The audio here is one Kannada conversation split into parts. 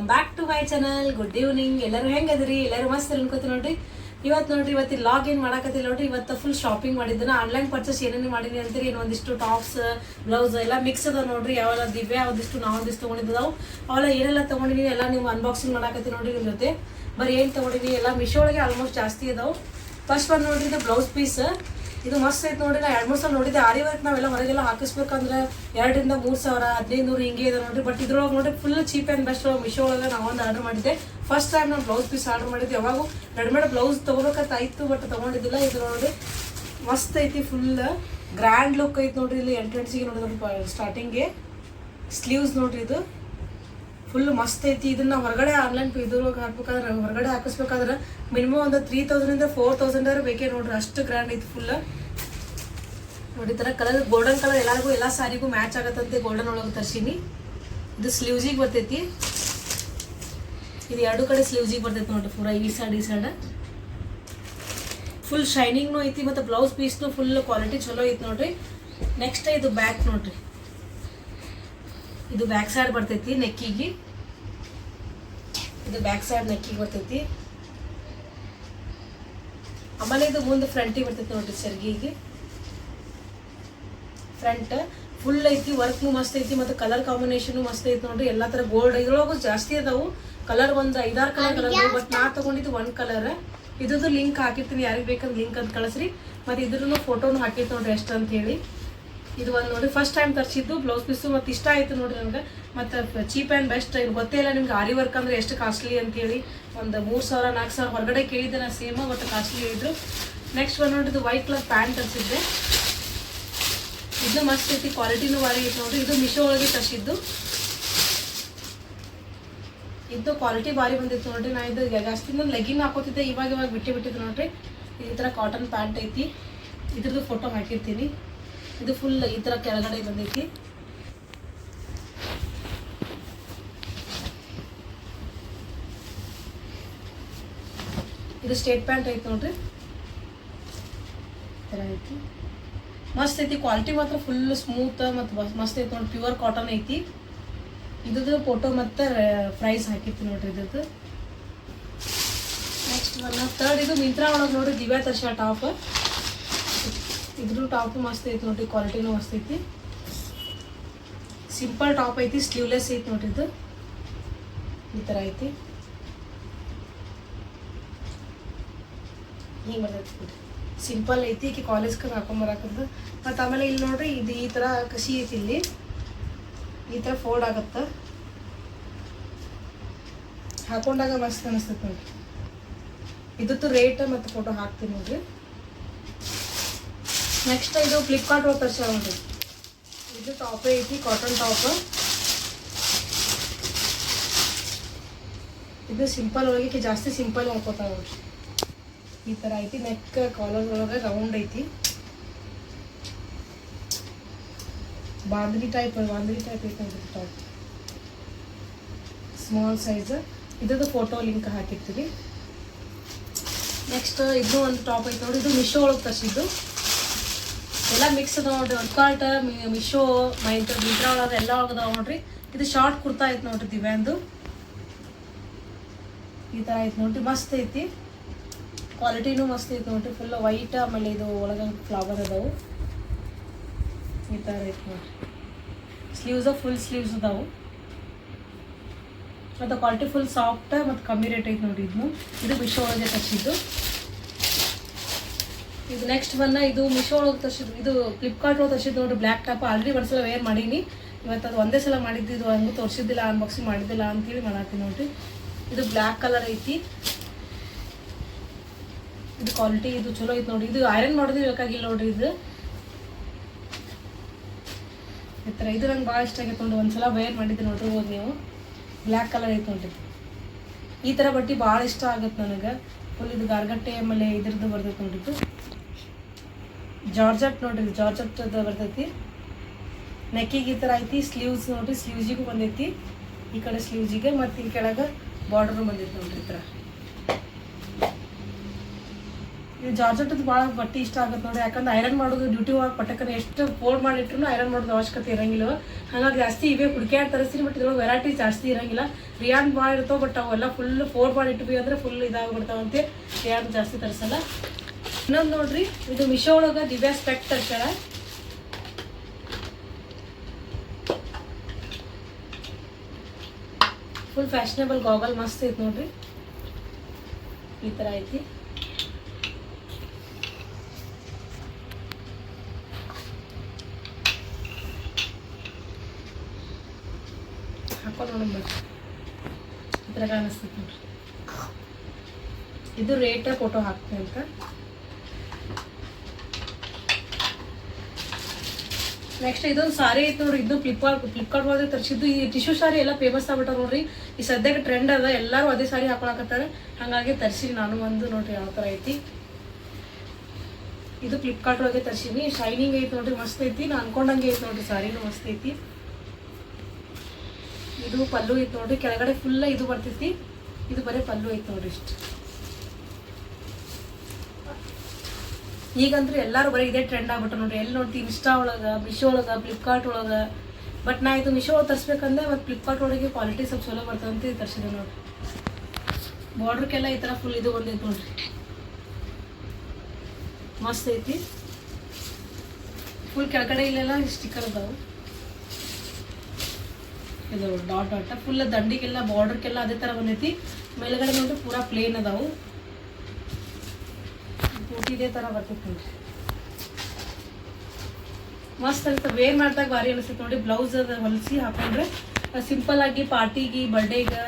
Welcome back to my channel good evening ಎಲ್ಲರೂ ಹೆಂಗದ್ರಿ ಎಲ್ಲರೂ ಮಸ್ತ್ ಅನ್ಕೋತಿ ನೋಡ್ರಿ? ಇವತ್ತು ನೋಡ್ರಿ, ಇವತ್ತು ಲಾಗ್ ಏನು ಮಾಡಕತ್ತಿಲ್ಲ ನೋಡ್ರಿ. ಇವತ್ತು ಫುಲ್ ಶಾಪಿಂಗ್ ಮಾಡಿದ್ದನ ಆನ್ಲೈನ್ ಪರ್ಚೇಸ್ ಏನೇನು ಮಾಡೀನಿ ಅಂತೀರಿ? ಒಂದಿಷ್ಟು ಟಾಪ್ಸ್ ಬ್ಲೌಸ್ ಎಲ್ಲ ಮಿಕ್ಸ್ ಅದ ನೋಡ್ರಿ. ಯಾವೆಲ್ಲ ದಿವ್ಯ, ಒಂದಿಷ್ಟು ನಾವು, ಒಂದಿಷ್ಟು ತೊಗೊಂಡಿದ್ದಾವೆ. ಅವೆಲ್ಲ ಏನೆಲ್ಲ ತೊಗೊಂಡಿನಿ ಎಲ್ಲ ನೀವು ಅನ್ಬಾಕ್ಸಿಂಗ್ ಮಾಡಕತ್ತಿ ನೋಡ್ರಿ ನಿಮ್ಮ ಜೊತೆ. ಬರೀ ಏನು ತೊಗೊಂಡಿನಿ ಎಲ್ಲ ಮಿಶೋ ಒಳಗೆ ಆಲ್ಮೋಸ್ಟ್ ಜಾಸ್ತಿ ಇದಾವೆ ಫಸ್ಟ್ ಒಂದು ನೋಡ್ರಿ ಇದು ಬ್ಲೌಸ್ ಪೀಸ್ ಇದು ಮಸ್ತ್ ಐತೆ ನೋಡಿ ನಾ ಎರಡು ಮೂರು ಸಲ ನೋಡಿದ್ದೆ. ಆರಿ ವರ್ಕ್ ನಾವೆಲ್ಲ ಹೊರಗೆಲ್ಲ ಹಾಕಿಸ್ಬೇಕಂದ್ರೆ ಎರಡರಿಂದ ಮೂರು ಸಾವಿರ ಹದಿನೈದು ನೂರು ಹಿಂಗೆ ಇದೆ ನೋಡ್ರಿ. ಬಟ್ ಇದ್ರೊಳಗೆ ನೋಡಿ full cheap and best Meesho ಒಳಗೆ ನಾವು ಒಂದು ಆರ್ಡರ್ ಮಾಡಿದ್ದೆ. ಫಸ್ಟ್ ಟೈಮ್ ನಾನು ಬ್ಲೌಸ್ ಪೀಸ್ ಆರ್ಡರ್ ಮಾಡಿದ್ದೆ ಯಾವಾಗೂ. ರೆಡಿಮೇಡ್ ಬ್ಲೌಸ್ ತೊಗೋಬೇಕಂತ ಆಯಿತು ಬಟ್ ತೊಗೊಂಡಿದ್ದಿಲ್ಲ. ಇದು ನೋಡ್ರಿ, ಮಸ್ತ್ ಐತಿ ಫುಲ್ ಗ್ರ್ಯಾಂಡ್ ಲುಕ್ ಐತಿ ನೋಡ್ರಿ ಇಲ್ಲಿ ಎಂಟ್ರೆನ್ಸಿಗೆ ನೋಡಿದ್ರೆ ಸ್ಟಾರ್ಟಿಂಗ್ಗೆ ಸ್ಲೀವ್ಸ್ ನೋಡ್ರಿ ಇದು. ಫುಲ್ ಮಸ್ತ್ ಐತಿ. ಇದನ್ನ ಹೊರಗಡೆ ಆನ್ಲೈನ್ ಇದ್ರೊಳಗೆ ಹಾಕ್ಬೇಕಾದ್ರೆ, ಹೊರಗಡೆ ಹಾಕಿಸ್ಬೇಕಾದ್ರೆ ಮಿನಿಮಮ್ ಒಂದು ತ್ರೀ ತೌಸಂಡಿಂದ ಫೋರ್ ತೌಸಂಡ್ ಬೇಕೇ ನೋಡ್ರಿ. ಅಷ್ಟು ಗ್ರ್ಯಾಂಡ್ ಐತಿ ಫುಲ್ ನೋಡಿ ಥರ ಕಲರ್ ಗೋಲ್ಡನ್ ಕಲರ್ ಎಲ್ಲರಿಗೂ ಎಲ್ಲ ಸಾರಿಗೂ ಮ್ಯಾಚ್ ಆಗತ್ತಂತೆ ಗೋಲ್ಡನ್ ಒಳಗೆ ತರ್ಸೀನಿ. ಇದು ಸ್ಲೀವ್ಸಿಗೆ ಬರ್ತೈತಿ. ಇದು ಎರಡು ಕಡೆ ಸ್ಲೀವ್ಸಿಗೆ ಬರ್ತೈತಿ ನೋಡ್ರಿ ಪೂರಾ, ಈ ಸೈಡ್ ಈ ಸೈಡ್ ಫುಲ್ ಶೈನಿಂಗ್ನು ಐತಿ, ಮತ್ತು ಬ್ಲೌಸ್ ಪೀಸ್ನು ಫುಲ್ ಕ್ವಾಲಿಟಿ ಚಲೋ ಐತಿ ನೋಡ್ರಿ. ನೆಕ್ಸ್ಟ್ ಇದು ಬ್ಯಾಕ್ ನೋಡ್ರಿ. ಇದು ಬ್ಯಾಕ್ ಸೈಡ್ ಬರ್ತೈತಿ ನೆಕ್ಕಿಗೆ. ಇದು ಬ್ಯಾಕ್ ಸೈಡ್ ನೆಕ್ಕಿಗೆ ಬರ್ತೈತಿ. ಆಮೇಲೆ ಇದು ಮುಂದೆ ಫ್ರಂಟಿಗೆ ಬರ್ತೈತಿ ನೋಡ್ರಿ ಸೆರ್ಗಿಗೆ ಫ್ರಂಟ್ ಫುಲ್ ಐತಿ ವರ್ಕ್ನು ಮಸ್ತ್ ಐತಿ ಮತ್ತು ಕಲರ್ ಕಾಂಬಿನೇಷನ್ ಮಸ್ತ್ ಐತಿ ನೋಡ್ರಿ. ಎಲ್ಲಾ ತರ ಗೋಲ್ಡ್ ಇದ್ರೊಳಗು ಜಾಸ್ತಿ ಅದಾವು. ಕಲರ್ ಒಂದು ಐದಾರು ಕಲರ್ ಕಲರ್ ಬಟ್ ನಾ ತಗೊಂಡಿದ್ದು ಒಂದ್ ಕಲರ್ ಇದ್ರದ್ದು ಲಿಂಕ್ ಹಾಕಿರ್ತೀನಿ ಯಾರಿಗೆ ಬೇಕಂದ್ರೆ ಲಿಂಕ್ ಅಂತ ಕಳಿಸ್ರಿ. ಮತ್ತೆ ಇದ್ರೂ ಫೋಟೋನು ಹಾಕಿರ್ತೀನಿ ನೋಡ್ರಿ ಎಷ್ಟು ಅಂತ ಹೇಳಿ ಇದು ಒಂದು ನೋಡಿ ಫಸ್ಟ್ ಟೈಮ್ ತರಿಸಿದ್ದು ಬ್ಲೌಸ್ ಪೀಸು ಮತ್ತು ಇಷ್ಟ ಆಯ್ತು ನೋಡಿ ನನಗೆ ಮತ್ತು ಚೀಪ್ ಆ್ಯಂಡ್ ಬೆಸ್ಟ್ ಇದು ಗೊತ್ತೇ ಇಲ್ಲ ನಿಮ್ಗೆ ಆರಿ ವರ್ಕ್ ಅಂದ್ರೆ ಎಷ್ಟು ಕಾಸ್ಟ್ಲಿ ಅಂತೇಳಿ. ಒಂದು ಮೂರು ಸಾವಿರ, ನಾಲ್ಕು ಸಾವಿರ ಹೊರಗಡೆ ಕೇಳಿದ್ದೆ ನಾನು ಸೇಮ ಬಟ್ ಕಾಸ್ಟ್ಲಿ ಹೇಳಿದ್ರು. ನೆಕ್ಸ್ಟ್ ಒಂದು ನೋಡಿ ಇದು ವೈಟ್ ಕಲರ್ ಪ್ಯಾಂಟ್ ತರಿಸಿದ್ದೆ. ಇದು ಮಸ್ತ್ ಐತಿ ಕ್ವಾಲಿಟಿನೂ ಭಾರಿ ಐತಿ ನೋಡಿರಿ. ಇದು ಮಿಶೋ ಒಳಗೆ ತರಿಸಿದ್ದು. ಇದು ಕ್ವಾಲಿಟಿ ಭಾರಿ ಬಂದಿತ್ತು ನೋಡಿರಿ. ನಾ ಇದು ಜಾಸ್ತಿ ನಾನು ಲೆಗಿನ್ ಹಾಕೋತಿದ್ದೆ, ಇವಾಗ ಇವಾಗ ಬಿಟ್ಟು ಬಿಟ್ಟಿದ್ದು ನೋಡಿರಿ. ಈ ಥರ ಕಾಟನ್ ಪ್ಯಾಂಟ್ ಐತಿ. ಇದ್ರದ್ದು ಫೋಟೋ ಹಾಕಿರ್ತೀನಿ. ಇದು ಫುಲ್ ಈ ಥರ ಕೆಳಗಡೆ ಬಂದೈತಿ. ಇದು ಸ್ಟೇಟ್ ಪ್ಯಾಂಟ್ ಐತಿ ನೋಡ್ರಿ. ಈ ಥರ ಐತಿ. ಮಸ್ತ್ ಐತಿ ಕ್ವಾಲಿಟಿ ಮಾತ್ರ ಫುಲ್ ಸ್ಮೂತ್ ಮತ್ತು ಮಸ್ತ್ ಐತಿ ನೋಡಿ ಪ್ಯೂರ್ ಕಾಟನ್ ಐತಿ. ಇದ್ರದ್ದು ಫೋಟೋ ಮತ್ತು ಪ್ರೈಸ್ ಹಾಕಿತ್ತು ನೋಡ್ರಿ ಇದ್ರದ್ದು. ನೆಕ್ಸ್ಟ್ ಒನ್ ತರ್ಡ್ ಇದು ಮಿಂತ್ರಾ ಒಳಗೆ ನೋಡ್ರಿ, ದಿವ್ಯಾ ತರ್ಸ ಟಾಪ್ ಇದ್ರ ಟಾಪ್ ಮಸ್ತ್ ಐತಿ ನೋಡ್ರಿ, ಕ್ವಾಲಿಟಿನೂ ಮಸ್ತ್ ಐತಿ. ಸಿಂಪಲ್ ಟಾಪ್ ಐತಿ ಸ್ಲೀವ್ಲೆಸ್ ಐತಿ ನೋಡ್ರಿ ಇದು. ಈ ಥರ ಐತಿ. ಹಿಂಗೆ ಬರ್ತೈತಿ ನೋಡ್ರಿ ಸಿಂಪಲ್ ಐತಿ, ಈಕೆ ಕಾಲೇಜ್ಗೆ ಹಾಕೊಂಬರಾಕದ್ದು ಮತ್ತು ಆಮೇಲೆ ಇಲ್ಲಿ ನೋಡ್ರಿ, ಇದು ಈ ಥರ ಕಸಿ ಐತಿ ಇಲ್ಲಿ. ಈ ಥರ ಫೋಲ್ಡ್ ಆಗತ್ತೆ. ಹಾಕೊಂಡಾಗ ಮಸ್ತ್ ಅನಿಸ್ತೈತಿ ನೋಡ್ರಿ. ಇದ್ದು ರೇಟ್ ಮತ್ತು ಫೋಟೋ ಹಾಕ್ತೀನಿ ನೋಡ್ರಿ. ನೆಕ್ಸ್ಟ್ ಇದು ಫ್ಲಿಪ್ಕಾರ್ಟ್ ತರ್ಸ ನೋಡ್ರಿ ಇದು ಟಾಪ್ ಐತಿ ಕಾಟನ್ ಟಾಪ್ ಇದು ಸಿಂಪಲ್ ಒಳಗೆ ಜಾಸ್ತಿ ಸಿಂಪಲ್ ಮಾಡ್ಕೋತಾವ ನೋಡ್ರಿ ಈ ಥರ ಐತಿ ನೆಕ್ ಕಾಲರ್ ಒಳಗೆ ರೌಂಡ್ ಐತಿ. ಬಾಂದ್ರಿ ಟೈಪ್ ಬಾಂದ್ರಿ ಟೈಪ್ ಐತಿ ನೋಡ್ರಿ ಟಾಪ್ ಸ್ಮಾಲ್ ಸೈಜ್ ಇದ್ರದ್ದು ಫೋಟೋ ಲಿಂಕ್ ಹಾಕಿರ್ತೀವಿ. ನೆಕ್ಸ್ಟ್ ಇದು ಒಂದು ಟಾಪ್ ಐತಿ ನೋಡಿ, ಇದು ಮಿಶೋ ಒಳಗೆ ತರಿಸಿದ್ದು. ಎಲ್ಲ ಮಿಕ್ಸ್ ಅದಾವ ನೋಡ್ರಿ. ಫ್ಲಿಪ್ಕಾರ್ಟ್ ಮಿಶೋ, ಮೈಂತ್ರ ಮಿಂತ್ರ ಒಳಗೆ ಎಲ್ಲ ಒಳಗದಾವ ನೋಡ್ರಿ. ಇದು ಶಾರ್ಟ್ ಕುರ್ತಾ ಐತಿ ನೋಡ್ರಿ ದಿವ್ಯಾಂದು. ಈ ಥರ ಐತಿ ನೋಡ್ರಿ. ಮಸ್ತ್ ಐತಿ. ಕ್ವಾಲಿಟಿನೂ ಮಸ್ತ್ ಐತಿ ನೋಡ್ರಿ. ಫುಲ್ ವೈಟ್ ಆಮೇಲೆ ಇದು ಒಳಗೆ ಫ್ಲವರ್ ಅದಾವು. ಈ ಥರ ಐತಿ ನೋಡ್ರಿ. ಸ್ಲೀವ್ಸ್ ಫುಲ್ ಸ್ಲೀವ್ಸ್ ಅದಾವು. ಮತ್ತು ಕ್ವಾಲಿಟಿ ಫುಲ್ ಸಾಫ್ಟ್ ಮತ್ತು ಕಮ್ಮಿ ರೇಟ್ ಐತಿ ನೋಡ್ರಿ ಇದನ್ನು ಇದು ಮಿಶೋ ಒಳಗೆ ತರಿಸಿದ್ದು ಇದು ನೆಕ್ಸ್ಟ್ ಬಂದ ಇದು ಮಿಶೋ ಒಳಗೆ ತರಿಸಿದ್ದು ಇದು ಫ್ಲಿಪ್ಕಾರ್ಟ್ ಒಳಗೆ ತರಿಸಿದ್ದು ನೋಡ್ರಿ ಬ್ಲ್ಯಾಕ್ ಟಾಪ್ ಆಲ್ರೆಡಿ ಒಂದು ಸಲ ವೇರ್ ಮಾಡೀನಿ. ಇವತ್ತು ಅದು ಒಂದೇ ಸಲ ಮಾಡಿದ್ದು ಹಂಗೂ ತೋರಿಸಿದ್ದಿಲ್ಲ ಅನ್ಬಾಕ್ಸಿಂಗ್ ಮಾಡಿದ್ದಿಲ್ಲ ಅಂತೇಳಿ ಮಾಡತ್ತೀನಿ ನೋಡ್ರಿ. ಇದು ಬ್ಲ್ಯಾಕ್ ಕಲರ್ ಐತಿ. ಇದು ಕ್ವಾಲಿಟಿ ಇದು ಚಲೋ ಐತಿ ನೋಡ್ರಿ. ಇದು ಐರನ್ ಮಾಡೋದು ಬೇಕಾಗಿಲ್ಲ ನೋಡ್ರಿ ಇದು. ಈ ಥರ ಇದು ನಂಗೆ ಭಾಳ ಇಷ್ಟ ಆಗೈತೆ ನೋಡ್ರಿ. ಒಂದ್ಸಲ ವೇರ್ ಮಾಡಿದ್ದೆ ಹೋಗಿ ನೀವು. ಬ್ಲ್ಯಾಕ್ ಕಲರ್ ಐತೆ ನೋಡ್ರಿ. ಈ ಥರ ಬಟ್ಟೆ ಭಾಳ ಇಷ್ಟ ಆಗುತ್ತೆ ನನಗೆ. ಫುಲ್ ಇದು ಗಾರ್ಗಟ್ಟೆ ಆಮೇಲೆ ಇದ್ರದ್ದು ಬರ್ತೈತೆ ನೋಡಿದ್ದು ಇದು. ಜಾರ್ಜಟ್ ನೋಡ್ರಿ ಜಾರ್ಜಟ್ ಬರ್ತೈತಿ. ನೆಕ್ಕಿಗೆ ಈ ಥರ ಐತಿ ಸ್ಲೀವ್ಸ್ ನೋಡ್ರಿ ಸ್ಲೀವ್ಸಿಗೂ ಬಂದೈತಿ. ಈ ಕಡೆ ಸ್ಲೀವ್ಸಿಗೆ ಮತ್ತು ಈ ಕೆಳಗೆ ಬಾರ್ಡ್ರು ಬಂದೈತಿ ನೋಡ್ರಿ ಈ ಥರ ಇದು ಜಾರ್ಜೆಟ್ಟದ್ದು ಭಾಳ ಬಟ್ಟೆ ಇಷ್ಟ ಆಗುತ್ತೆ ನೋಡಿ ಯಾಕಂದ್ರೆ ಐರನ್ ಮಾಡೋದು ಡ್ಯೂಟಿ ಒಳಗೆ ಪಟಕನ ಎಷ್ಟು ಫೋಲ್ಡ್ ಮಾಡಿಟ್ರು ಐರನ್ ಮಾಡೋದು ಅವಶ್ಯಕತೆ ಇರಂಗಿಲ್ಲ. ಹಾಗಾಗಿ ಜಾಸ್ತಿ ಇವೇ, ಹುಡುಕ್ಯಾಡ್ ತರಿಸ್ತೀನಿ ಬಟ್ ಇದ್ರೊಳಗೆ ವೆರೈಟಿ ಜಾಸ್ತಿ ಇರಂಗಿಲ್ಲ. ರಿಯಾನ್ ಭಾಳ ಇರ್ತಾವೆ ಬಟ್ ಅವೆಲ್ಲ ಫುಲ್ ಫೋಲ್ಡ್ ಮಾಡಿ ಅಂದರೆ ಅಂದ್ರೆ ಫುಲ್ ಇದಾಗ್ಬಿಡ್ತಾವಂತೆ ರಿಯಾನ್ ಜಾಸ್ತಿ ತರಿಸಲ್ಲ. ಇನ್ನೊಂದು ನೋಡ್ರಿ. ಇದು ಮಿಶೋ ಒಳಗೆ ದಿವ್ಯಾ ಸ್ಪೆಕ್ಟ್ ತರ್ತಾರ ಫುಲ್ ಫ್ಯಾಷನೇಬಲ್ ಗಾಗಲ್ ಮಸ್ತ್ ಐತಿ ನೋಡ್ರಿ. ಈ ತರ ಐತಿ. ಹಾಕೊಂಡು ನೋಡೋಣ ಈ ಕಾಣಿಸ್ತೈತಿ ನೋಡ್ರಿ. ಇದು ರೇಟ ಫೋಟೋ ಹಾಕ್ತೀನಿ ಅಂತ. ನೆಕ್ಸ್ಟ್ ಇದೊಂದು ಸಾರಿ ಐತೆ ನೋಡ್ರಿ ಇದು ಫ್ಲಿಪ್ಕಾರ್ಟ್ ಫ್ಲಿಪ್ಕಾರ್ಟ್ ಒಳಗೆ ತರಿಸಿದ್ದು. ಈ ಟಿಶ್ಯೂ ಸಾರಿ ಎಲ್ಲ ಫೇಮಸ್ ಆಗ್ಬಿಟ್ಟಾರ ನೋಡ್ರಿ. ಈ ಸದ್ಯಕ್ಕೆ ಟ್ರೆಂಡ್ ಅದ, ಎಲ್ಲರೂ ಅದೇ ಸಾರಿ ಹಾಕೊಳಕತ್ತಾರೆ. ಹಾಗಾಗಿ ತರಿಸಿ ನಾನು ಒಂದು ನೋಡ್ರಿ ಯಾವ ಥರ ಐತಿ. ಇದು ಫ್ಲಿಪ್ಕಾರ್ಟ್ ಒಳಗೆ ತರ್ಸೀನಿ. ಶೈನಿಂಗ್ ಐತಿ ನೋಡ್ರಿ, ಮಸ್ತ್ ಐತಿ. ನಾನು ಅನ್ಕೊಂಡಂಗೆ ಐತಿ ನೋಡ್ರಿ ಸಾರಿನೂ ಮಸ್ತ್ ಐತಿ. ಇದು ಪಲ್ಲು ಐತಿ ನೋಡ್ರಿ, ಕೆಳಗಡೆ ಫುಲ್ ಇದು ಬರ್ತೈತಿ. ಇದು ಬರೀ ಪಲ್ಲು ಐತಿ ನೋಡ್ರಿ ಇಷ್ಟು. ಈಗಂತೂ ಎಲ್ಲರೂ ಬರೀ ಇದೇ ಟ್ರೆಂಡ್ ಆಗ್ಬಿಟ್ಟು ನೋಡ್ರಿ ಎಲ್ಲಿ ನೋಡ್ತೀವಿ? ಇನ್ಸ್ಟಾ ಒಳಗೆ ಮಿಶೋ ಒಳಗೆ ಫ್ಲಿಪ್ಕಾರ್ಟ್ ಒಳಗೆ. ಬಟ್ ನಾ ಇದು ಮಿಶೋ ಒಳಗೆ ತರಿಸ್ಬೇಕಂದ್ರೆ ಮತ್ತು ಫ್ಲಿಪ್ಕಾರ್ಟ್ ಒಳಗೆ ಕ್ವಾಲಿಟಿ ಸ್ವಲ್ಪ ಚಲೋ ಬರ್ತದಂತ ತರಿಸಿದೆ ನೋಡ್ರಿ. ಬಾರ್ಡ್ರ್ಗೆಲ್ಲ ಈ ಥರ ಫುಲ್ ಇದು ಬಂದೈತೆ ನೋಡ್ರಿ. ಮಸ್ತ್ ಐತಿ. ಫುಲ್ ಕೆಳಗಡೆ ಇಲ್ಲೆಲ್ಲ ಸ್ಟಿಕ್ಕರ್ ಅದಾವು. ಇದು ಡಾಟ್ ಡಾಟ್ ಫುಲ್ ದಂಡಿಗೆಲ್ಲ ಬಾರ್ಡ್ರಿಗೆಲ್ಲ ಅದೇ ಥರ ಬಂದೈತಿ. ಮೇಲ್ಗಡೆ ನೋಡ್ರಿ ಪೂರಾ ಪ್ಲೇನ್ ಅದಾವು. ಇದೇ ಥರ ಬರ್ತೈತಿ ನೋಡ್ರಿ ಮಸ್ತ್ ಅಂತ ವೇರ್ ಮಾಡಿದಾಗ ಭಾರಿ ಅನಿಸ್ತೈತಿ. ನೋಡಿ ಬ್ಲೌಸ್ ಅದ ಹೊಲಿಸಿ ಹಾಕೊಂಡ್ರೆ ಸಿಂಪಲ್ ಆಗಿ ಪಾರ್ಟಿಗೆ ಬರ್ಡೇಗೆ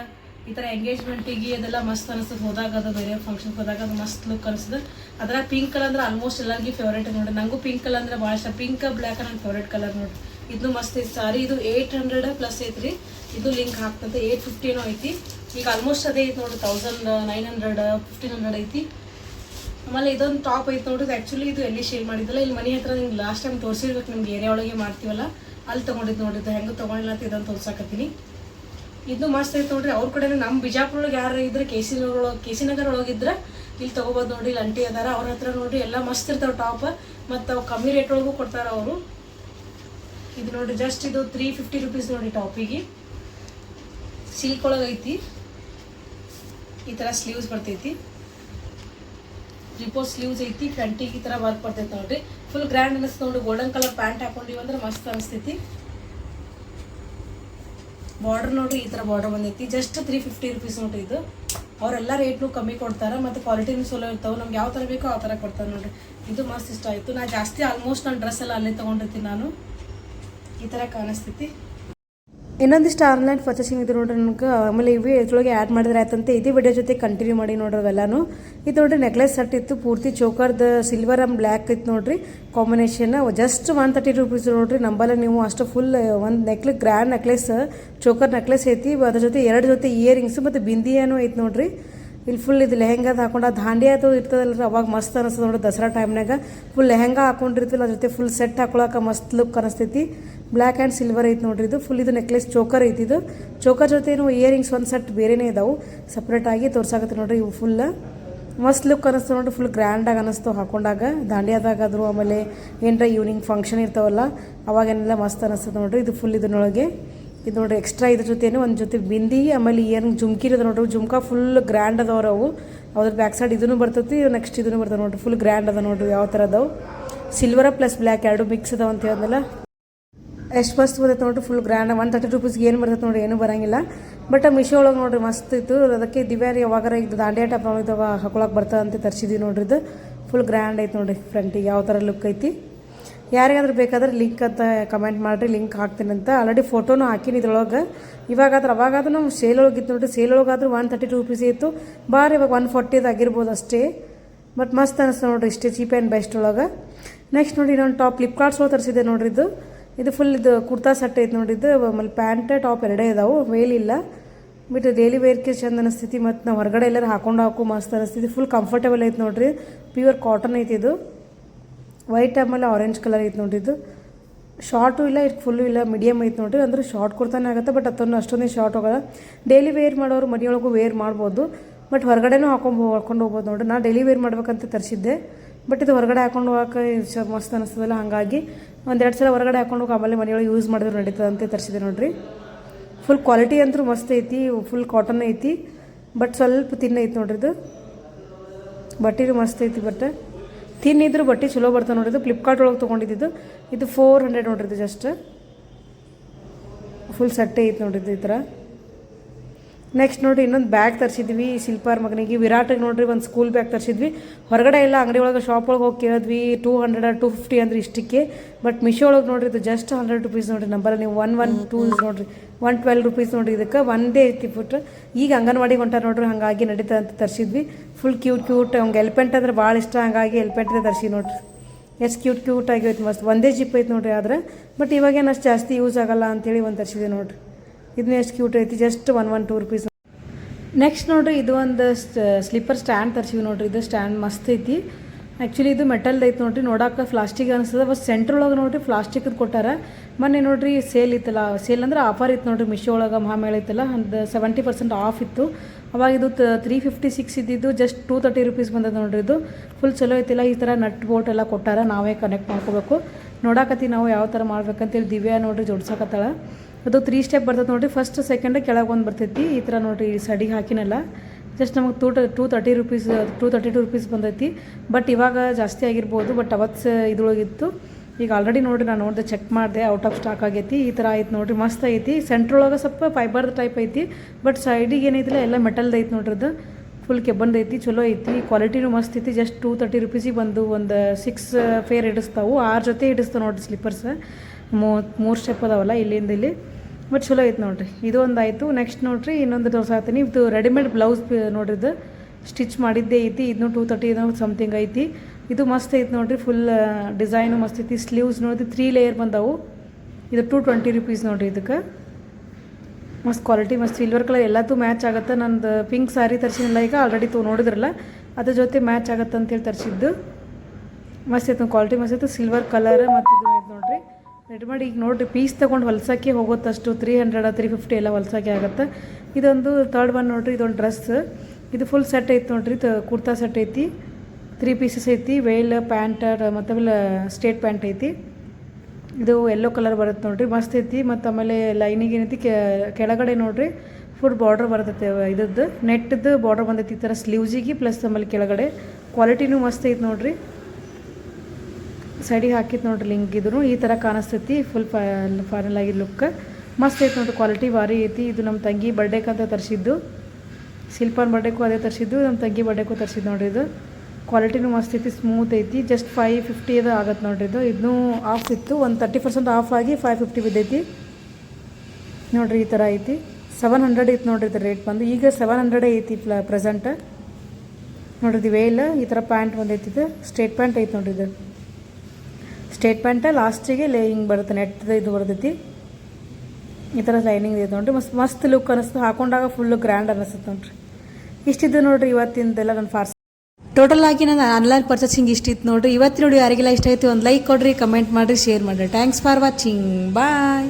ಈ ಥರ ಎಂಗೇಜ್ಮೆಂಟಿಗೆ ಅದೆಲ್ಲ ಮಸ್ತ್ ಅನಿಸ್ತದೆ ಹೋದಾಗ ಅದು ಬೇರೆ ಫಂಕ್ಷನ್ ಹೋದಾಗ ಅದು ಮಸ್ತ್ ಲುಕ್ ಅನಿಸ್ತದೆ ಅದರ ಪಿಂಕ್ ಕಲರ್ ಅಂದ್ರೆ ಆಲ್ಮೋಸ್ಟ್ ಎಲ್ಲರಿಗೂ ಫೇವ್ರೇಟ್ ನೋಡಿ. ನಂಗೂ ಪಿಂಕ್ ಕಲರ್ ಅಂದ್ರೆ ಭಾಳ ಇಷ್ಟ. ಪಿಂಕ್ ಬ್ಲ್ಯಾಕ್ ನನ್ನ ಫೇವ್ರೇಟ್ ಕಲರ್ ನೋಡಿ. ಇದು ಮಸ್ತ್ ಐತಿ. ಸಾರಿ ಇದು ಏಯ್ಟ್ ಹಂಡ್ರೆಡ್ ಪ್ಲಸ್ ಐತ್ರಿ ಇದು ಲಿಂಕ್ ಹಾಕ್ತಂತೆ. ಏಟ್ ಫಿಫ್ಟಿನೂ ಐತಿ. ಈಗ ಆಲ್ಮೋಸ್ಟ್ ಅದೇ ಐತಿ ನೋಡಿ. Thousand nine hundred fifteen hundred ಐತಿ. ಆಮೇಲೆ ಇದೊಂದು ಟಾಪ್ ಐತೆ ನೋಡಿದ್ರೆ ಆ್ಯಕ್ಚುಲಿ ಇದು ಎಲ್ಲಿ ಶೇರ್ ಮಾಡಿದ್ದಲ್ಲ, ಇಲ್ಲಿ ಮನೆ ಹತ್ರ ನಿಮ್ಗೆ ಲಾಸ್ಟ್ ಟೈಮ್ ತೋರಿಸಿರ್ಬೇಕು ನಿಮ್ಗೆ ಏರಿಯಾ ಒಳಗೆ ಮಾಡ್ತೀವಲ್ಲ, ಅಲ್ಲಿ ತೊಗೊಂಡಿದ್ದು ನೋಡಿದ್ದು ಹೆಂಗೆ ತೊಗೊಂಡಿಲ್ಲ ಅಂತ ಇದನ್ನು ತೋರ್ಸಾಕತ್ತೀನಿ. ಇದು ಮಸ್ತ್ ಐತೆ ನೋಡ್ರಿ, ಅವ್ರ ಕಡೆ ನಮ್ಮ ಬಿಜಾಪುರ ಒಳಗೆ ಯಾರು ಇದ್ರೆ K C K C Nagar ಒಳಗಿದ್ರೆ ಇಲ್ಲಿ ತೊಗೋಬೋದು ನೋಡಿ, ಇಲ್ಲಿ ಅಂಟಿ ಅದಾರ, ಅವ್ರ ಹತ್ರ ನೋಡಿ ಎಲ್ಲ ಮಸ್ತ್ ಇರ್ತಾವೆ ಟಾಪ್ ಮತ್ತು ಅವು ಕಮ್ಮಿ ರೇಟ್ ಒಳಗೂ ಕೊಡ್ತಾರೆ ಅವರು. ಇದು ನೋಡ್ರಿ ಜಸ್ಟ್ ಇದು ತ್ರೀ ಫಿಫ್ಟಿ ರುಪೀಸ್ ನೋಡಿ ಟಾಪಿಗೆ ಸಿಲ್ಕ್ ಒಳಗೈತಿ ಈ ಥರ ಸ್ಲೀವ್ಸ್ ಬರ್ತೈತಿ. ರಿಪೋ ಸ್ಲೀವ್ಸ್ ಐತಿ ಫ್ರಂಟಿಗೆ ಈ ಥರ ವರ್ಕ್ ಬರ್ತೈತೆ ನೋಡ್ರಿ. ಫುಲ್ ಗ್ರ್ಯಾಂಡ್ ಅನಿಸ್ತು ನೋಡ್ರಿ ಗೋಲ್ಡನ್ ಕಲರ್ ಪ್ಯಾಂಟ್ ಹಾಕೊಂಡಿವಿ ಅಂದ್ರೆ ಮಸ್ತ್ ಅನಿಸ್ತೈತಿ. ಬಾರ್ಡರ್ ನೋಡ್ರಿ, ಈ ಥರ ಬಾರ್ಡರ್ ಬಂದೈತಿ. ಜಸ್ಟ್ ತ್ರೀ ಫಿಫ್ಟಿ ರುಪೀಸ್ ನೋಡ್ರಿ ಇದು. ಅವರೆಲ್ಲ ರೇಟ್ನು ಕಮ್ಮಿ ಕೊಡ್ತಾರೆ, ಮತ್ತು ಕ್ವಾಲಿಟಿನೂ ಚಲೋ ಇರ್ತಾವೆ. ನಮ್ಗೆ ಯಾವ ಥರ ಬೇಕೋ ಆ ಥರ ಕೊಡ್ತಾರೆ ನೋಡ್ರಿ. ಇದು ಮಸ್ತ್ ಇಷ್ಟ ಆಯಿತು. ನಾ ಜಾಸ್ತಿ ಆಲ್ಮೋಸ್ಟ್ ನನ್ನ ಡ್ರೆಸ್ ಎಲ್ಲ ಅಲ್ಲೇ ತೊಗೊಂಡಿರ್ತೀನಿ ನಾನು. ಈ ಥರ ಕಾಣಿಸ್ತೈತಿ. ಇನ್ನೊಂದಿಷ್ಟು ಆನ್ಲೈನ್ ಪರ್ಚೇಸಿಂಗ್ ಇದೆ ನೋಡ್ರಿ ನನಗೆ. ಆಮೇಲೆ ಇವೇ ಇದ್ರೊಳಗೆ ಆ್ಯಡ್ ಮಾಡಿದ್ರೆ ಆಯ್ತಂತೆ. ಇದೇ ವಿಡಿಯೋ ಜೊತೆ ಕಂಟಿನ್ಯೂ ಮಾಡಿ ನೋಡ್ರಿ ಅವೆಲ್ಲನೂ ಇದು ನೋಡ್ರಿ ನೆಕ್ಲೆಸ್ ಸೆಟ್ ಇತ್ತು. ಪೂರ್ತಿ ಚೋಕರ್ದ ಸಿಲ್ವರ್ ಆ್ಯಂಡ್ ಬ್ಲ್ಯಾಕ್ ಇತ್ತು ನೋಡ್ರಿ. Combination just one thirty rupees ನೋಡ್ರಿ. ನಂಬಲ್ಲ ನೀವು. ಅಷ್ಟು ಫುಲ್ ಒಂದು necklace grand necklace choker necklace ಐತಿ. ಅದ್ರ ಜೊತೆ ಎರಡು ಜೊತೆ ಇಯರಿಂಗ್ಸ್ ಮತ್ತು ಬಿಂದಿಯಾನು ಐತಿ ನೋಡ್ರಿ. ಇಲ್ಲಿ ಫುಲ್ ಇದು ಲೆಹೆಂಗಾದ ಹಾಕೊಂಡು ಅದು ದಾಂಡಿ ಇರ್ತದಲ್ಲ ಇರ್ತದಲ್ರಿ ಅವಾಗ ಮಸ್ತ್ ಅನಿಸ್ತದೆ ನೋಡಿ ದಸರಾ ಟೈಮ್ನಾಗ ಫುಲ್ ಲೆಹೆಂಗಾ ಹಾಕೊಂಡಿರ್ತಿಲ್ಲ ಅದ್ರ ಜೊತೆ ಫುಲ್ ಸೆಟ್ ಹಾಕೊಳಕ್ಕೆ ಮಸ್ತ್ ಲುಕ್ ಅನಿಸ್ತೈತಿ. ಬ್ಲ್ಯಾಕ್ ಆ್ಯಂಡ್ ಸಿಲ್ವರ್ ಐತಿ ನೋಡ್ರಿ ಇದು. ಫುಲ್ ಇದು ನೆಕ್ಲೆಸ್ ಚೋಕರ್ ಐತಿ ಇದು. ಚೋಕರ್ ಜೊತೆನೂ ಇಯರಿಂಗ್ಸ್ ಒಂದು ಸೆಟ್ ಬೇರೆನೇ ಇದಾವೆ. ಸಪ್ರೇಟಾಗಿ ತೋರ್ಸಾಕತ್ತೆ ನೋಡ್ರಿ ಇವು ಫುಲ್ ಮಸ್ತ್ ಲುಕ್ ಅನಿಸ್ತು ನೋಡ್ರಿ ಫುಲ್ ಗ್ರ್ಯಾಂಡಾಗಿ ಅನಿಸ್ತು ಹಾಕೊಂಡಾಗ. ದಾಂಡಿಯಾದಾಗಾದ್ರು ಆಮೇಲೆ ಏನರ ಈವ್ನಿಂಗ್ ಫಂಕ್ಷನ್ ಇರ್ತಾವಲ್ಲ, ಅವಾಗೇನೆಲ್ಲ ಮಸ್ತ್ ಅನಿಸ್ತದೆ ನೋಡ್ರಿ ಇದು ಫುಲ್ ಇದನ್ನೊಳಗೆ ಇದು ನೋಡ್ರಿ ಎಕ್ಸ್ಟ್ರಾ ಇದ್ರ ಜೊತೆನು ಒಂದು ಜೊತೆ ಬಿಂದಿ, ಆಮೇಲೆ ಏನು ಜುಮ್ಕಿ ಇರೋದು ನೋಡ್ರಿ, ಜುಮ್ಕಾ ಫುಲ್ ಗ್ರ್ಯಾಂಡ್ ಅದಾವ್ರಿ ಅವು. ಅದ್ರ ಬ್ಯಾಕ್ ಸೈಡ್ ಇದೂ ಬರ್ತೈತಿ ನೆಕ್ಸ್ಟ್ ಇದನ್ನು ಬರ್ತದೆ ನೋಡ್ರಿ ಫುಲ್ ಗ್ರ್ಯಾಂಡ್ ಅದ ನೋಡ್ರಿ ಯಾವ ಥರ ಅದಾವು. ಸಿಲ್ವರ ಪ್ಲಸ್ ಬ್ಲ್ಯಾಕ್ ಎರಡು ಮಿಕ್ಸ್ ಅದಾವ ಅಂತ ಹೇಳಿದ್ನಲ್ಲ. ಎಷ್ಟು ಮಸ್ತ್ ಬರ್ತೈತೆ ನೋಡ್ರಿ ಫುಲ್ ಗ್ರ್ಯಾಂಡ್ ಒನ್ ತರ್ಟಿ ರುಪೀಸ್ಗೆ ಏನು ಬರ್ತೈತೆ ನೋಡ್ರಿ, ಏನೂ ಬರಂಗಿಲ್ಲ. ಬಟ್ ಮಿಶೋ ಒಳಗೆ ನೋಡ್ರಿ ಮಸ್ತ್ ಇತ್ತು. ಅದಕ್ಕೆ ದಿವ್ಯಾರಿ ಯಾವಾಗಾರ ಇದು ದಾಂಡಿಯಾ ಟೈಪ್ ಇದಾವ ಹಾಕೊಳಕ್ಕೆ ಬರ್ತದೆ ಅಂತ ತರಿಸಿದ್ವಿ ನೋಡ್ರಿ ಇದು. ಫುಲ್ ಗ್ರ್ಯಾಂಡ್ ಐತೆ ನೋಡ್ರಿ ಫ್ರಂಟಿಗೆ ಯಾವ ಥರ ಲುಕ್ ಐತಿ. ಯಾರಿಗಾದ್ರೂ ಬೇಕಾದ್ರೆ ಲಿಂಕ್ ಅಂತ ಕಮೆಂಟ್ ಮಾಡಿರಿ ಲಿಂಕ್ ಹಾಕ್ತೀನಿ ಅಂತ. ಆಲ್ರೆಡಿ ಫೋಟೋನು ಹಾಕಿನಿ ಇದ್ರೊಳಗೆ. ಇವಾಗಾದ್ರೆ ಅವಾಗಾದ್ರೂ ನಾವು ಸೇಲ್ ಒಳಗಿತ್ತು ನೋಡಿರಿ ಸೇಲ್ ಒಳಗಾದ್ರೂ ಒನ್ ತರ್ಟಿ ಟು ರುಪೀಸ್ ಇತ್ತು. ಬಾರಿ ಇವಾಗ ಒನ್ ಫಾರ್ಟಿದು ಆಗಿರ್ಬೋದು ಅಷ್ಟೇ. ಬಟ್ ಮಸ್ತ್ ಅನಿಸ್ತು ನೋಡ್ರಿ ಇಷ್ಟೇ ಚೀಪ್ ಆ್ಯಂಡ್ ಬೆಸ್ಟ್ ಒಳಗೆ. ನೆಕ್ಸ್ಟ್ ನೋಡಿ ನಾನು ಟಾಪ್ ಫ್ಲಿಪ್ಕಾರ್ಟ್ಸ್ ಒಳಗೆ ತರಿಸಿದೆ ನೋಡ್ರಿ ಇದು. ಇದು ಫುಲ್ ಇದು ಕುರ್ತಾ ಸೆಟ್ ಐತೆ ನೋಡಿದ್ದು ಆಮೇಲೆ ಪ್ಯಾಂಟ್ ಟಾಪ್ ಎರಡೇ ಇದಾವೆ. ಇಲ್ಲ. ಬಿಟ್ಟು ಡೈಲಿ ವೇರ್ಗೆ ಚಂದ ಅನಿಸ್ತೈತಿ. ಮತ್ತು ನಾವು ಹೊರಗಡೆ ಎಲ್ಲರೂ ಹಾಕೊಂಡು ಹಾಕು, ಮಸ್ತ್ ಅನಿಸ್ತೈತಿ. ಫುಲ್ ಕಂಫರ್ಟೇಬಲ್ ಐತೆ ನೋಡ್ರಿ. ಪ್ಯೂರ್ ಕಾಟನ್ ಐತಿ ಇದು. ವೈಟ್ ಆಮೇಲೆ ಆರೆಂಜ್ ಕಲರ್ ಐತೆ ಇದು ಶಾರ್ಟು ಇಲ್ಲ, ಇದು ಫುಲ್ಲು ಇಲ್ಲ ಮೀಡಿಯಮ್ ಐತೆ ನೋಡ್ರಿ. ಅಂದ್ರೆ ಶಾರ್ಟ್ ಕೊಡ್ತಾನೆ ಆಗುತ್ತೆ ಬಟ್ ಅದನ್ನು ಅಷ್ಟೊಂದೇ ಶಾರ್ಟ್ ಹೋಗೋಲ್ಲ. ಡೈಲಿ ವೇರ್ ಮಾಡೋರು ಮನೆಯೊಳಗೂ ವೇರ್ ಮಾಡ್ಬೋದು. ಬಟ್ ಹೊರಗಡೆನೂ ಹಾಕೊಂಡು ಹಾಕೊಂಡು ಹೋಗ್ಬೋದು ನೋಡ್ರಿ. ನಾನು ಡೈಲಿ ವೇರ್ ಮಾಡ್ಬೇಕಂತ ತರಿಸಿದ್ದೆ. ಬಟ್ ಇದು ಹೊರಗಡೆ ಹಾಕೊಂಡು ಹೋಗಕ್ಕೆ ಮಸ್ತ್ ಅನಿಸ್ತದಲ್ಲ, ಹಾಗಾಗಿ ಒಂದೆರಡು ಸಲ ಹೊರಗಡೆ ಹಾಕೊಂಡು ಹೋಗಿ ಆಮೇಲೆ ಮನೆಯೊಳಗೆ ಯೂಸ್ ಮಾಡಿದ್ರೆ ನಡೀತದೆ ಅಂತ ತರಿಸಿದೆ ನೋಡ್ರಿ. ಫುಲ್ ಕ್ವಾಲಿಟಿ ಅಂತೂ ಮಸ್ತ್ ಐತಿ ಫುಲ್ ಕಾಟನ್ ಐತಿ ಬಟ್ ಸ್ವಲ್ಪ ತಿನ್ನೈತಿ ನೋಡ್ರಿ ಇದು. ಬಟ್ಟೆನೂ ಮಸ್ತ್ ಐತಿ ಬಟ್ ತಿನ್ನಿದ್ರು ಬಟ್ಟೆ ಚಲೋ ಬರ್ತದೆ ನೋಡಿದ್ದು ಫ್ಲಿಪ್ಕಾರ್ಟ್ ಒಳಗೆ ತೊಗೊಂಡಿದ್ದು. ಇದು ಫೋರ್ ಹಂಡ್ರೆಡ್ ನೋಡ್ರಿ ಇದು ಜಸ್ಟ್ ಫುಲ್ ಸಟ್ಟೆ ಐತೆ ನೋಡಿದ್ದು ಈ ಥರ ನೆಕ್ಸ್ಟ್ ನೋಡ್ರಿ ಇನ್ನೊಂದು ಬ್ಯಾಗ್ ತರಿಸಿದ್ವಿ ಶಿಲ್ಪಾರ್ ಮಗನಿಗೆ. ವಿರಾಟಿಗೆ ನೋಡ್ರಿ ಒಂದು ಸ್ಕೂಲ್ ಬ್ಯಾಗ್ ತರಿಸಿದ್ವಿ. ಹೊರಗಡೆ ಎಲ್ಲ ಅಂಗಡಿ ಒಳಗೆ ಶಾಪ್ ಒಳಗೆ ಹೋಗಿ ಕೇಳಿದ್ವಿ ಟೂ ಹಂಡ್ರೆಡ್ ಟೂ ಫಿಫ್ಟಿ ಅಂದ್ರೆ ಇಷ್ಟಕ್ಕೆ. ಬಟ್ ಮಿಶೋ ಒಳಗೆ ನೋಡ್ರಿ ಇದು ಜಸ್ಟ್ ಹಂಡ್ರೆಡ್ ರುಪೀಸ್ ನೋಡಿರಿ ನಂಬರ್ ನೀವು ಒನ್ ಒನ್ ಟೂ ನೋಡ್ರಿ ಒನ್ ಟ್ವೆಲ್ ರುಪೀಸ್ ನೋಡ್ರಿ ಇದಕ್ಕೆ. ಒಂದೇ ಐತಿ ಫುಟ್ ಈಗ ಅಂಗನವಾಡಿಗೆ ಹೊಂಟಾರ ನೋಡ್ರಿ ಹಾಗಾಗಿ ನಡೀತದೆ ಅಂತ ತರಿಸಿದ್ವಿ. ಫುಲ್ ಕ್ಯೂಟ್ ಕ್ಯೂಟ್ ಅವ್ಗೆ ಎಲ್ಪೆಂಟ್ ಅಂದ್ರೆ ಭಾಳ ಇಷ್ಟ ಹಂಗಾಗಿ ಎಲ್ಪೆಂಟ್ದೆ ತರಿಸಿ ನೋಡ್ರಿ. ಎಷ್ಟು ಕ್ಯೂಟ್ ಕ್ಯೂಟ್ ಆಗಿ ಮಸ್ತ್. ಒಂದೇ ಜಿಪ್ ಐತೆ ನೋಡ್ರಿ ಆದ್ರೆ ಬಟ್ ಇವಾಗೇನು ಅಷ್ಟು ಜಾಸ್ತಿ ಯೂಸ್ ಆಗಲ್ಲ ಅಂತೇಳಿ ಒಂದು ತರಿಸಿದೆ ನೋಡ್ರಿ. ಇದನ್ನ ಎಷ್ಟು ಕ್ಯೂಟ್ ಐತಿ just one one two rupees next ನೋಡ್ರಿ, ಇದು ಒಂದು ಸ್ಲಿಪ್ಪರ್ ಸ್ಟ್ಯಾಂಡ್ ತರ್ಸಿವಿ ನೋಡ್ರಿ, ಇದು ಸ್ಟ್ಯಾಂಡ್ ಮಸ್ತ್ ಐತಿ. ಆ್ಯಕ್ಚುಲಿ ಇದು ಮೆಟಲ್ದು ಐತಿ ನೋಡ್ರಿ ನೋಡಕ್ಕೆ ಪ್ಲಾಸ್ಟಿಕ್ ಅನಿಸ್ತದೆ ಬಸ್ ಸೆಂಟ್ರ್ ಒಳಗೆ ನೋಡ್ರಿ ಪ್ಲಾಸ್ಟಿಕ್ದು ಕೊಟ್ಟಾರ. ಮೊನ್ನೆ ನೋಡ್ರಿ ಸೇಲ್ ಇತ್ತಲ್ಲ ಸೇಲ್ ಅಂದ್ರೆ ಆಫರ್ ಇತ್ತು ನೋಡ್ರಿ ಮಿಶೋ ಒಳಗೆ ಮಹಾಮೇಳ ಇತ್ತಲ್ಲ ಒಂದು ಸೆವೆಂಟಿ ಪರ್ಸೆಂಟ್ ಆಫ್ ಇತ್ತು. ಅವಾಗ ಇದು ತ್ರೀ ಫಿಫ್ಟಿ ಸಿಕ್ಸ್ ಇದ್ದಿದ್ದು ಜಸ್ಟ್ ಟೂ ತರ್ಟಿ ರುಪೀಸ್ ಬಂದದ ನೋಡ್ರಿ ಇದು. ಫುಲ್ ಚಲೋ ಐತಿಲ್ಲ, ಈ ಥರ ನಟ್ ಬೋಟ್ ಎಲ್ಲ ಕೊಟ್ಟಾರ, ನಾವೇ ಕನೆಕ್ಟ್ ಮಾಡ್ಕೋಬೇಕು. ನೋಡಾಕತ್ತಿ ನಾವು ಯಾವ ಥರ ಮಾಡ್ಬೇಕಂತೇಳಿ, ದಿವ್ಯಾ ನೋಡ್ರಿ ಜೋಡ್ಸಕತ್ತಾಳ. ಅದು ತ್ರೀ ಸ್ಟೆಪ್ ಬರ್ತದೆ ನೋಡಿರಿ. ಫಸ್ಟ್ ಸೆಕೆಂಡ್ ಕೆಳಗೆ ಒಂದು ಬರ್ತೈತಿ. ಈ ಥರ ನೋಡಿರಿ, ಈ ಸಡಿಗೆ ಹಾಕಿನಲ್ಲ. ಜಸ್ಟ್ ನಮಗೆ two two thirty rupees two thirty two rupees ಬಂದೈತಿ. ಬಟ್ ಇವಾಗ ಜಾಸ್ತಿ ಆಗಿರ್ಬೋದು ಬಟ್ ಅವತ್ತು ಇದ್ರೊಳಗಿತ್ತು. ಈಗ ಆಲ್ರೆಡಿ ನೋಡಿರಿ, ನಾನು ನೋಡಿದೆ ಚೆಕ್ ಮಾಡಿದೆ ಔಟ್ ಆಫ್ ಸ್ಟಾಕ್ ಆಗೈತಿ. ಈ ಥರ ಆಯ್ತು ನೋಡಿರಿ, ಮಸ್ತ್ ಐತಿ. ಸೆಂಟ್ರ್ ಒಳಗೆ ಸ್ವಲ್ಪ ಫೈಬರ್ ಟೈಪ್ ಐತಿ. ಬಟ್ ಸೈಡಿಗೆ ಏನೈತಿಲ್ಲ ಎಲ್ಲ ಮೆಟಲ್ದು ಐತಿ ನೋಡ್ರಿ ಫುಲ್ ಕೆಬ್ಬಂದು ಐತಿ ಚಲೋ ಐತಿ. ಕ್ವಾಲಿಟಿನೂ ಮಸ್ತ್ ಐತಿ. ಜಸ್ಟ್ ಟೂ ತರ್ಟಿ ರುಪೀಸಿಗೆ ಬಂದು ಒಂದು ಸಿಕ್ಸ್ ಫೇರ್ ಹಿಡಿಸ್ತಾವು. ಆರು ಜೊತೆ ಹಿಡಿಸ್ತಾವೆ ನೋಡಿರಿ ಸ್ಲಿಪ್ಪರ್ಸ್ ಮೂರು ಸ್ಟೆಪ್ ಅದಾವಲ್ಲ, ಇಲ್ಲಿಂದ ಇಲ್ಲಿ. ಬಟ್ ಚಲೋ ಐತೆ ನೋಡಿರಿ. ಇದು ಒಂದು ಆಯಿತು ನೆಕ್ಸ್ಟ್ ನೋಡಿರಿ ಇನ್ನೊಂದು ತೋರ್ಸಾತೀನಿ ಇದು ರೆಡಿಮೇಡ್ ಬ್ಲೌಸ್ ನೋಡಿದ್ದು ಸ್ಟಿಚ್ ಮಾಡಿದ್ದೇ ಐತಿ ಇದನ್ನು ಟೂ ತರ್ಟಿ ಸಮಥಿಂಗ್ ಐತಿ. ಇದು ಮಸ್ತ್ ಐತಿ ನೋಡಿರಿ ಫುಲ್ ಡಿಸೈನು ಮಸ್ತ್ ಐತಿ. ಸ್ಲೀವ್ಸ್ ನೋಡಿದ್ರೆ ತ್ರೀ ಲೇಯರ್ ಬಂದವು. ಇದು ಟೂ ಟ್ವೆಂಟಿ ರುಪೀಸ್ ನೋಡ್ರಿ ಇದಕ್ಕೆ. ಮಸ್ತ್ ಕ್ವಾಲಿಟಿ ಮಸ್ತ್ ಸಿಲ್ವರ್ ಕಲರ್ ಎಲ್ಲದೂ ಮ್ಯಾಚ್ ಆಗುತ್ತೆ. ನಂದು ಪಿಂಕ್ ಸ್ಯಾರಿ ತರಿಸಿಲ್ಲ ಈಗ ಆಲ್ರೆಡಿ ತೂ ನೋಡಿದ್ರಲ್ಲ. ಅದ್ರ ಜೊತೆ ಮ್ಯಾಚ್ ಆಗುತ್ತೆ ಅಂತೇಳಿ ತರಿಸಿದ್ದು. ಮಸ್ತ್ ಐತೆ ಕ್ವಾಲಿಟಿ ಮಸ್ತ್ ಐತೆ. ಸಿಲ್ವರ್ ಕಲರ್ ಮತ್ತು ಇದು ಐತೆ ಮಾಡಿ ಈಗ ನೋಡಿರಿ ಪೀಸ್ ತೊಗೊಂಡು ಹೊಲ್ಸೋಕ್ಕೆ ಹೋಗುತ್ತಷ್ಟು ತ್ರೀ ಹಂಡ್ರೆಡ್ ತ್ರೀ ಫಿಫ್ಟಿ ಎಲ್ಲ ಹೊಲ್ಸೋಕ್ಕೆ ಆಗುತ್ತೆ. ಇದೊಂದು ತರ್ಡ್ ಒನ್ ನೋಡಿರಿ, ಇದೊಂದು ಡ್ರೆಸ್ ಇದು ಫುಲ್ ಸೆಟ್ ಐತೆ ನೋಡಿರಿ ಕುರ್ತಾ ಸೆಟ್ ಐತಿ. ತ್ರೀ ಪೀಸಸ್ ಐತಿ ವೇಲ್ ಪ್ಯಾಂಟ್ ಮತ್ತು ಆಮೇಲೆ ಸ್ಟೇಟ್ ಪ್ಯಾಂಟ್ ಐತಿ. ಇದು ಎಲ್ಲೋ ಕಲರ್ ಬರುತ್ತೆ ನೋಡಿರಿ, ಮಸ್ತ್ ಐತಿ. ಮತ್ತು ಆಮೇಲೆ ಲೈನಿಗೆ ಏನೈತಿ ಕೆಳಗಡೆ ನೋಡಿರಿ ಫುಲ್ ಬಾರ್ಡ್ರ್ ಬರ್ತೈತೆ ಇದದ್ದು ನೆಟ್ಟದ್ದು ಬಾರ್ಡ್ರ್ ಬಂದೈತಿ ಈ ಥರ ಸ್ಲೀವ್ಸಿಗೆ ಪ್ಲಸ್ ಆಮೇಲೆ ಕೆಳಗಡೆ. ಕ್ವಾಲಿಟಿನೂ ಮಸ್ತ್ ಐತಿ ನೋಡ್ರಿ. ಸೈಡಿಗೆ ಹಾಕಿತ್ತು ನೋಡ್ರಿ ಲಿಂಕ್ ಇದ್ರು ಈ ಥರ ಕಾಣಿಸ್ತೈತಿ ಫುಲ್ ಫೈನಲ್ ಆಗಿ ಲುಕ್ ಮಸ್ತ್ ಐತೆ ನೋಡ್ರಿ ಕ್ವಾಲಿಟಿ ಭಾರಿ ಐತಿ. ಇದು ನಮ್ಮ ತಂಗಿ ಬರ್ಡೇಕಂತ ತರಿಸಿದ್ದು. ಶಿಲ್ಪನ ಬರ್ಡೇಗೂ ಅದೇ ತರಿಸಿದ್ದು ನಮ್ಮ ತಂಗಿ ಬರ್ಡೇಗೂ ತರಿಸಿದ್ದು ನೋಡ್ರಿ ಇದು. ಕ್ವಾಲಿಟಿನೂ ಮಸ್ತ್ ಐತಿ ಸ್ಮೂತ್ ಐತಿ. ಜಸ್ಟ್ ಫೈವ್ ಫಿಫ್ಟಿ ಅದು ಆಗತ್ತೆ ನೋಡ್ರಿ ಇದು. ಇದನ್ನೂ ಆಫ್ ಇತ್ತು, ಒಂದು ತರ್ಟಿ ಪರ್ಸೆಂಟ್ ಆಫ್ ಆಗಿ ಫೈವ್ ಫಿಫ್ಟಿ ಬಿದ್ದೈತಿ. ನೋಡ್ರಿ ಈ ಥರ ಐತಿ. ಸೆವೆನ್ ಹಂಡ್ರೆಡ್ ಐತಿ ನೋಡ್ರಿ ಇದು ರೇಟ್ ಬಂದು. ಈಗ ಸೆವೆನ್ ಹಂಡ್ರೆಡ್ ಐತಿ ಪ್ಲ ಪ್ರೆಸೆಂಟ್ ನೋಡ್ರಿ ಇದು ವೇಲ್ ಈ ಥರ ಪ್ಯಾಂಟ್ ಬಂದೈತಿ ಇದು. ಸ್ಟೇಟ್ ಪ್ಯಾಂಟ್ ಐತಿ ನೋಡ್ರಿ ಇದು. ಸ್ಟೇಟ್ ಪ್ಯಾಂಟ ಲಾಸ್ಟಿಗೆ ಲೇ ಹಿಂಗೆ ಬರುತ್ತೆ ನೆಟ್ ಇದು ಬರ್ತೈತಿ. ಈ ಥರ ಲೈನಿಂಗ್ ಇದೆ ನೋಡ್ರಿ ಮಸ್ತ್ ಮಸ್ತ್ ಲುಕ್ ಅನಿಸ್ತು. ಹಾಕೊಂಡಾಗ ಫುಲ್ಲು ಗ್ರ್ಯಾಂಡ್ ಅನಿಸುತ್ತೆ ನೋಡ್ರಿ ಇಷ್ಟಿದ್ದು ನೋಡ್ರಿ ಇವತ್ತಿಂದೆಲ್ಲ ನನ್ನ ಫಾರ್ಸ್ ಟೋಟಲ್ ಆಗಿ ನಾನು ಆನ್ಲೈನ್ ಪರ್ಚೇಸಿಂಗ್ ಇಷ್ಟಿತ್ತು ನೋಡ್ರಿ. ಇವತ್ತು ನೋಡಿ ಯಾರಿಗೆಲ್ಲ ಇಷ್ಟ ಆಯ್ತು ಒಂದು ಲೈಕ್ ಕೊಡ್ರಿ ಕಮೆಂಟ್ ಮಾಡಿರಿ ಶೇರ್ ಮಾಡಿರಿ. Thanks for watching bye